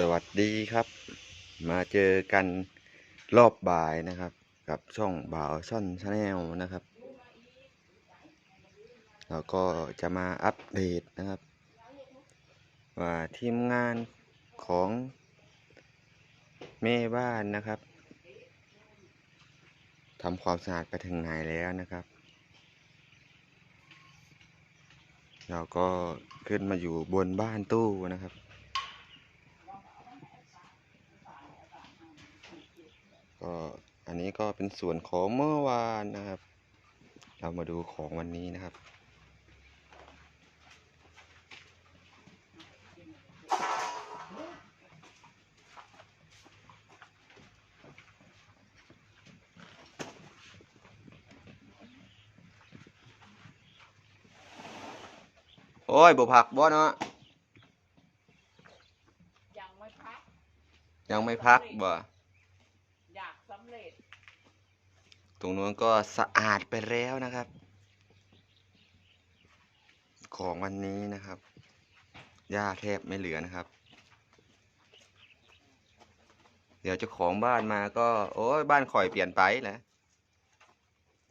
สวัสดีครับ มาเจอกันรอบบ่ายนะครับ กับช่องบ่าวช่อนชาแนลนะครับ เราก็จะมาอัปเดตนะครับ ว่าทีมงานของแม่บ้านนะครับทำความสะอาดไปถึงไหนแล้วนะครับ เราก็ขึ้นมาอยู่บนบ้านตู้นะครับ ก็อันนี้ก็เป็นส่วนของเมื่อวานนะครับ เรามาดูของวันนี้นะครับ โอ้ยบ่ผักบ่เนาะยังไม่พักยังไม่พักบ่อยากสำเร็จ ตรงนู้นก็สะอาดไปแล้วนะครับ ของวันนี้นะครับหญ้าแทบไม่เหลือนะครับ เดี๋ยวเจ้าของบ้านมาก็ โอ้ยบ้านข่อยเปลี่ยนไปแหละ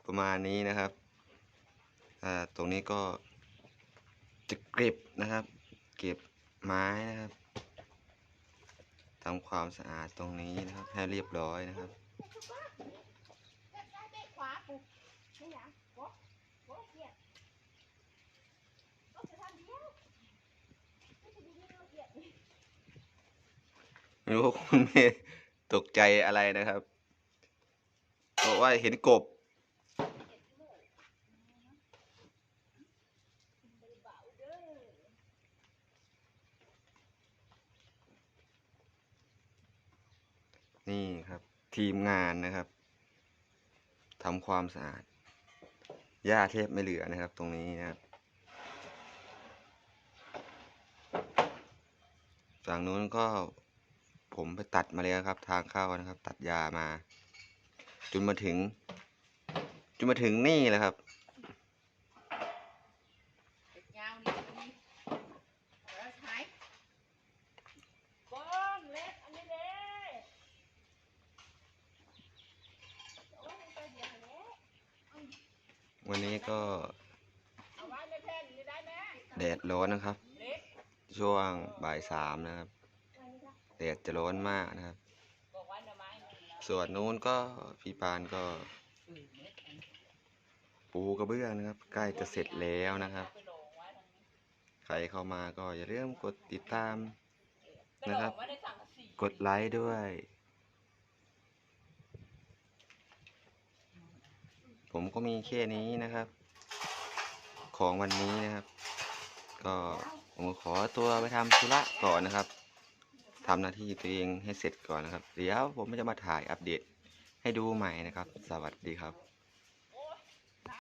ประมาณนี้นะครับอ่าตรงนี้ก็จะเก็บนะครับ เก็บไม้นะครับทำความสะอาดตรงนี้นะครับให้เรียบร้อยนะครับ ขวาปุ๊บไม่หยังโบ๊ะโบ๊ะเกียดโบ๊ะจะทำเดียวไม่ใช่ดีนี่เราเหยียบไม่รู้คุณเมย์ตกใจอะไรนะครับเพราะว่าเห็นกบนี่ครับ ทีมงานนะครับ ทำความสะอาดหญ้าเทพไม่เหลือนะครับ ตรงนี้นะครับฝั่งนู้นก็ผมไปตัดมาแล้วครับ ทางเข้านะครับ ตัดยามา จนมาถึง จนมาถึงนี่แหละครับยาวนี่นี่แล้วใช้ก้นเล็กอันนี้เด้ โอ้ยมันไปเดียวแล้ว วันนี้ก็แดดร้อนนะครับ ช่วงบ่ายสามนะครับ แดดจะร้อนมากนะครับ ส่วนนู้นก็พี่ปานก็ ปูกระเบื้องนะครับ ใกล้จะเสร็จแล้วนะครับ ใครเข้ามาก็อย่าลืมกดติดตามนะครับ กดไลค์ด้วย ผมก็มีแค่นี้นะครับ ของวันนี้นะครับ ก็ผมขอตัวไปทำธุระก่อนนะครับทำหน้าที่ตัวเองให้เสร็จก่อนนะครับ เดี๋ยวผมจะมาถ่ายอัปเดตให้ดูใหม่นะครับ สวัสดีครับ